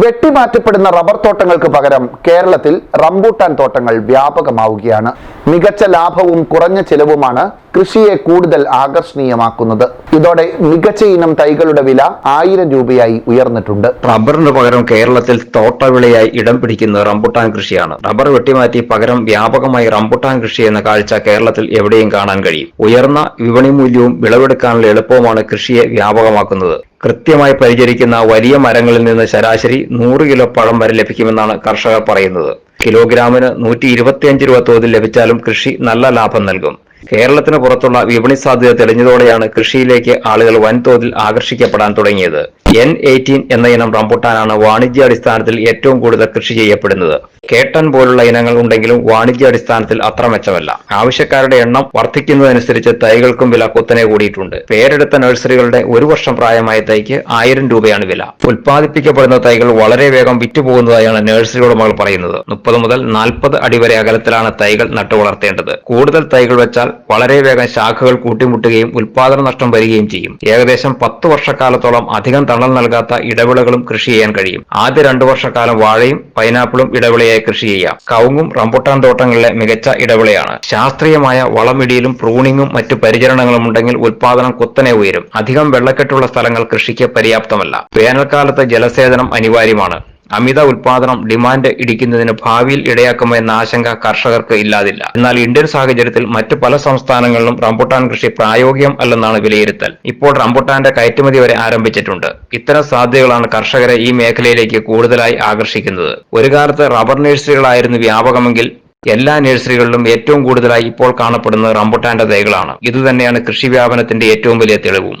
വെട്ടിമാറ്റപ്പെടുന്ന rubber തോട്ടങ്ങൾക്ക് പകരം കേരളത്തിൽ rambutan തോട്ടങ്ങൾ വ്യാപകമാവുകയാണ്. മികച്ച ലാഭവും കുറഞ്ഞ ചെലവുമാണ് കൃഷിയെ കൂടുതൽ ആകർഷണീയമാക്കുന്നത്. ഇതോടെ മികച്ച ഇനം തൈകളുടെ വില ആയിരം രൂപയായി ഉയർന്നിട്ടുണ്ട്. റബ്ബറിന് പകരം കേരളത്തിൽ തോട്ടവിളയായി ഇടം പിടിക്കുന്ന റംബുട്ടാൻ കൃഷിയാണ്. റബ്ബർ വെട്ടിമാറ്റി പകരം വ്യാപകമായി റംബുട്ടാൻ കൃഷി എന്ന കാഴ്ച കേരളത്തിൽ എവിടെയും കാണാൻ കഴിയും. ഉയർന്ന വിപണി മൂല്യവും വിളവെടുക്കാനുള്ള എളുപ്പവുമാണ് കൃഷിയെ വ്യാപകമാക്കുന്നത്. കൃത്യമായി പരിചരിക്കുന്ന വലിയ മരങ്ങളിൽ നിന്ന് ശരാശരി നൂറ് കിലോ പഴം വരെ ലഭിക്കുമെന്നാണ് കർഷകർ പറയുന്നത്. കിലോഗ്രാമിന് നൂറ്റി ഇരുപത്തിയഞ്ച് രൂപ തോതിൽ ലഭിച്ചാലും കൃഷി നല്ല ലാഭം നൽകും. കേരളത്തിന് പുറത്തുള്ള വിപണി സാധ്യത തെളിഞ്ഞതോടെയാണ് കൃഷിയിലേക്ക് ആളുകൾ വൻതോതിൽ ആകർഷിക്കപ്പെടാൻ തുടങ്ങിയത്. എൻ എയ്റ്റീൻ എന്ന ഇനം റംബുട്ടാനാണ് വാണിജ്യാടിസ്ഥാനത്തിൽ ഏറ്റവും കൂടുതൽ കൃഷി ചെയ്യപ്പെടുന്നത്. കേട്ടൻ പോലുള്ള ഇനങ്ങൾ ഉണ്ടെങ്കിലും വാണിജ്യാടിസ്ഥാനത്തിൽ അത്ര മെച്ചമല്ല. ആവശ്യക്കാരുടെ എണ്ണം വർദ്ധിക്കുന്നതനുസരിച്ച് തൈകൾക്കും വില കുത്തനെ കൂടിയിട്ടുണ്ട്. പേരെടുത്ത നഴ്സറികളുടെ ഒരു വർഷം പ്രായമായ തൈക്ക് ആയിരം രൂപയാണ് വില. ഉൽപ്പാദിപ്പിക്കപ്പെടുന്ന തൈകൾ വളരെ വേഗം വിറ്റുപോകുന്നതായാണ് നഴ്സറി ഉടമകൾ പറയുന്നത്. മുപ്പത് മുതൽ നാൽപ്പത് അടി വരെ അകലത്തിലാണ് തൈകൾ നട്ടുവളർത്തേണ്ടത് കൂടുതൽ തൈകൾ വെച്ചാൽ വളരെ വേഗം ശാഖകൾ കൂട്ടിമുട്ടുകയും ഉൽപാദന നഷ്ടം വരികയും ചെയ്യും. ഏകദേശം പത്ത് വർഷക്കാലത്തോളം അധികം തണൽ നൽകാത്ത ഇടവിളകളും കൃഷി ചെയ്യാൻ കഴിയും. ആദ്യ രണ്ടു വർഷക്കാലം വാഴയും പൈനാപ്പിളും ഇടവിളയായി കൃഷി ചെയ്യാം. കവുങ്ങും റംബുട്ടാൻ തോട്ടങ്ങളിലെ മികച്ച ഇടവിളയാണ്. ശാസ്ത്രീയമായ വളമിടിയിലും പ്രൂണിങ്ങും മറ്റു പരിചരണങ്ങളും ഉണ്ടെങ്കിൽ ഉൽപാദനം കുത്തനെ ഉയരും. അധികം വെള്ളക്കെട്ടുള്ള സ്ഥലങ്ങൾ കൃഷിക്ക് പര്യാപ്തമല്ല. വേനൽക്കാലത്ത് ജലസേചനം അനിവാര്യമാണ്. അമിത ഉൽപാദനം ഡിമാൻഡ് ഇടിക്കുന്നതിന് ഭാവിയിൽ ഇടയാക്കുമോ എന്ന ആശങ്ക കർഷകർക്ക് ഇല്ലാതില്ല. എന്നാൽ ഇന്ത്യൻ സാഹചര്യത്തിൽ മറ്റ് പല സംസ്ഥാനങ്ങളിലും റംബുട്ടാൻ കൃഷി പ്രായോഗികം അല്ലെന്നാണ് വിലയിരുത്തൽ. ഇപ്പോൾ റംബുട്ടാന്റെ കയറ്റുമതി വരെ ആരംഭിച്ചിട്ടുണ്ട്. ഇത്തരം സാധ്യതകളാണ് കർഷകരെ ഈ മേഖലയിലേക്ക് കൂടുതലായി ആകർഷിക്കുന്നത്. ഒരു കാലത്ത് റബ്ബർ നഴ്സറികളായിരുന്നു വ്യാപകമെങ്കിൽ എല്ലാ നഴ്സറികളിലും ഏറ്റവും കൂടുതലായി ഇപ്പോൾ കാണപ്പെടുന്നത് റംബുട്ടാന്റെ തൈകളാണ്. ഇതുതന്നെയാണ് കൃഷി വ്യാപനത്തിന്റെ ഏറ്റവും വലിയ തെളിവും.